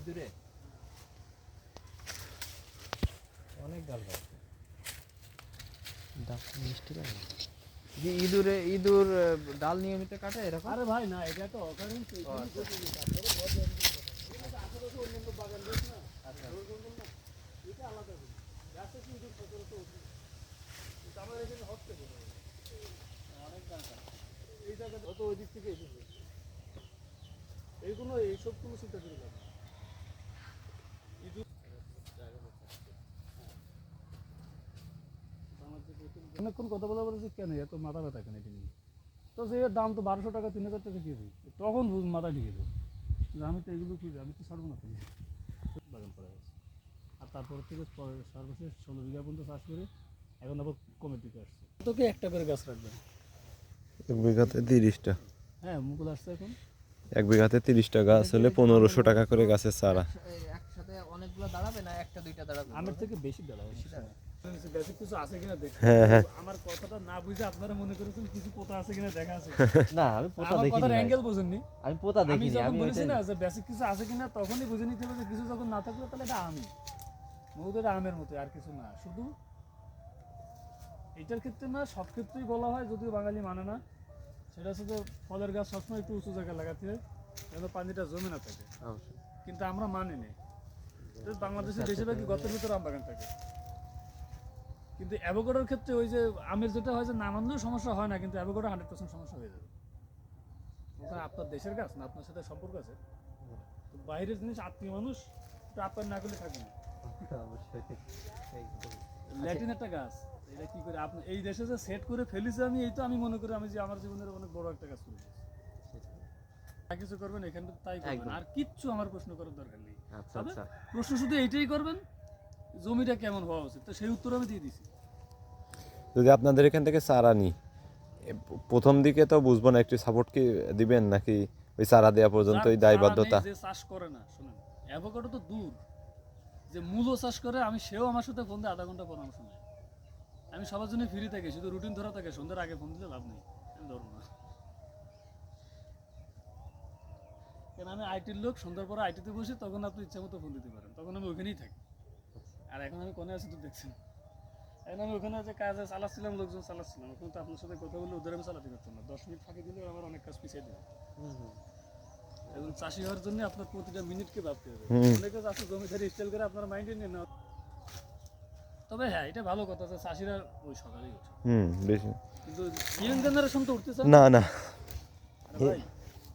ইঁদুরে অনেক ডাল গাছ মিষ্টি লাগে যে ইঁদুরে ইঁদুর ডাল নিয়মিত কাটে এরকম? আরে ভাই না এটা তো অকারণ আচ্ছা। এই জায়গাটা অত ওই দিক থেকে এসেছে। এইগুলো এইসব কোনো চিন্তা করি না। অনেকক্ষণ কথা বলা বলেছি কেন? এত মাথা ব্যথা কেন এটা নিয়ে? তো সে এর দাম তো বারোশো টাকা তিন হাজার টাকা কেজি। তখন বুঝ মাথা ঢিকেছে যে আমি তো এগুলো খুঁজে আমি তো ছাড়বো না তুমি বাগান করা হয়েছে। আর তারপর থেকে সর্বশেষ ষোলো বিঘা পর্যন্ত চাষ করে এখন আবার দিকে আসছে। তোকে একটা করে গাছ রাখবেন? এক বিঘাতে তিরিশটা। হ্যাঁ মুকুল আসছে এখন। এক বিঘাতে তিরিশটা গাছ হলে পনেরোশো টাকা করে গাছের চারা। একসাথে অনেকগুলো দাঁড়াবে না? একটা দুইটা দাঁড়াবে? আমের থেকে বেশি দাঁড়ায় হ্যাঁ, হ্যাঁ। আমার কথাটা না বুঝে আপনারা মনে করেছেন কিছু পোতা আছে কিনা দেখা আছে? না আমি পোতা দেখিনি কথার অ্যাঙ্গেল বুঝেননি। আমি পোতা দেখিনি আমি বলেছি না যে বেসিক কিছু আছে কিনা তখনই বুঝে নিতে হবে যে কিছু যখন না থাকলে তাহলে এটা আমি। আমের মতো আর কিছু না। শুধু এটার ক্ষেত্রে না সব ক্ষেত্রেই বলা হয় যদিও বাঙালি মানে না সেটা হচ্ছে যে ফলের গাছ সবসময় একটু উঁচু জায়গায় লাগাতে হয় যেন পানিটা জমে না থাকে। কিন্তু আমরা মানি নি বাংলাদেশের বেশিরভাগই গতের ভিতরে আম বাগান থাকে। কিন্তু অ্যাভোকাডোর ক্ষেত্রে ওই যে আমের যেটা হয় যে না মানলেও সমস্যা হয় না কিন্তু অ্যাভোকাডো হান্ড্রেড পার্সেন্ট সমস্যা হয়ে যাবে। ওখানে আপনার দেশের গাছ না আপনার সাথে সম্পর্ক আছে। তো বাইরের জিনিস আত্মীয় মানুষ একটু আপনার না করলে থাকবে না। ল্যাটিন একটা গাছ এটা কি করে আপনি এই দেশে যে সেট করে ফেলিছে আমি এই তো আমি মনে করি আমি যে আমার জীবনের অনেক বড় একটা কাজ করেছি যা কিছু করবেন এখানে তাই করবেন। আর কিচ্ছু আমার প্রশ্ন করার দরকার নেই। আচ্ছা আচ্ছা। প্রশ্ন শুধু এইটাই করবেন জমিটা কেমন হওয়া উচিত? তো সেই উত্তর আমি দিয়ে দিছি। যদি আপনাদের এখান থেকে চারা নিই প্রথম দিকে তো বুঝব না একটু সাপোর্ট কি দিবেন নাকি ওই চারা দেওয়া পর্যন্ত যার দায়বদ্ধতা যে চাষ করে না শুনুন অ্যাভোকাডো তো দূর। যে মূলো চাষ করে আমি সেও আমার সাথে ফোন দিয়ে আধা ঘণ্টা পরামর্শ নেয়। আমি সবার জন্য ফ্রি থাকি শুধু রুটিন ধরা থাকে সন্ধ্যার আগে ফোন দিলে লাভ নেই। আমি ধরবো না। কেন আমি আইটির লোক সন্ধ্যার পরে আইটিতে বসি তখন আপনি ইচ্ছা মতো ফোন দিতে পারেন তখন আমি ওখানেই থাকি। আর এখন আমি কোনে আছি তো দেখছেন? এখন আমি ওখানে যে কাজে চালাচ্ছিলাম লোকজন চালাচ্ছিলাম এখন তো আপনার সাথে কথা বলে ওদের আমি চালাতে পারতাম না। দশ মিনিট ফাঁকি দিলে আমার অনেক কাজ পিছিয়ে দেবে এবং চাষি হওয়ার জন্য আপনার প্রতিটা মিনিটকে ভাবতে হবে। অনেকে চাষি জমিদারি স্টাইল করে আপনার মাইন্ডে নিয়ে নেওয়া তবে হ্যাঁ এটা ভালো কথা যে চাষিরা ওই সকালেই ওঠে। হুম বেশি কিন্তু ইয়ং জেনারেশন তো উঠতেছে না। না ভাই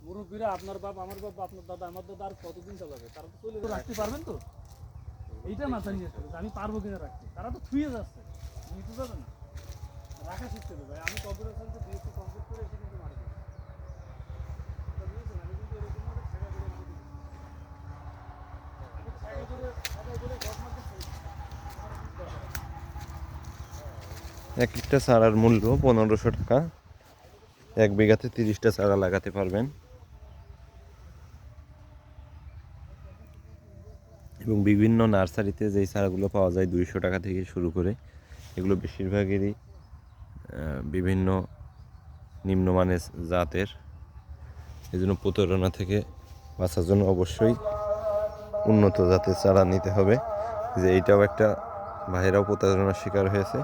মুরব্বীরা আপনার বাপ আমার বাপ আপনার দাদা আমার দাদা আর কতদিন চালাবে? তারা তো চলে রাখতে পারবেন তো? এইটা মাথায় নিয়ে আসতে আমি পারব কিনা রাখতে। তারা তো থুয়ে যাচ্ছে। নিতে যাবে না। রাখা শিখতে হবে আমি কম্পিউটার বিএসসি কমপ্লিট করে এসে কিন্তু মারা? আমি। আমি? এক একটা চারার মূল্য পনেরোশো টাকা। এক বিঘাতে তিরিশটা চারা লাগাতে পারবেন। এবং বিভিন্ন নার্সারিতে যেই চারাগুলো পাওয়া যায় দুইশো টাকা থেকে শুরু করে, এগুলো বেশিরভাগেরই বিভিন্ন নিম্নমানের জাতের। এই জন্য প্রতারণা থেকে বাঁচার জন্য অবশ্যই উন্নত জাতের চারা নিতে হবে। যে এইটাও একটা ভাইরাও প্রতারণার শিকার হয়েছে,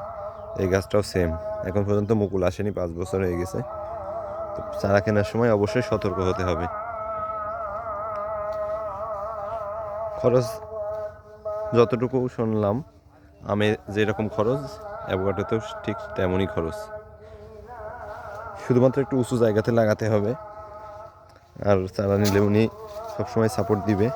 এই গাছটাও সেম এখন পর্যন্ত মুকুল আসেনি, পাঁচ বছর হয়ে গেছে। তো চারা কেনার সময় অবশ্যই সতর্ক হতে হবে। খরচ যতটুকু শুনলাম, আমে যেরকম খরচ, অ্যাভোকাডোতেও ঠিক তেমনই খরচ। শুধুমাত্র একটু উঁচু জায়গাতে লাগাতে হবে। আর চারা নিলে উনি সবসময় সাপোর্ট দিবে।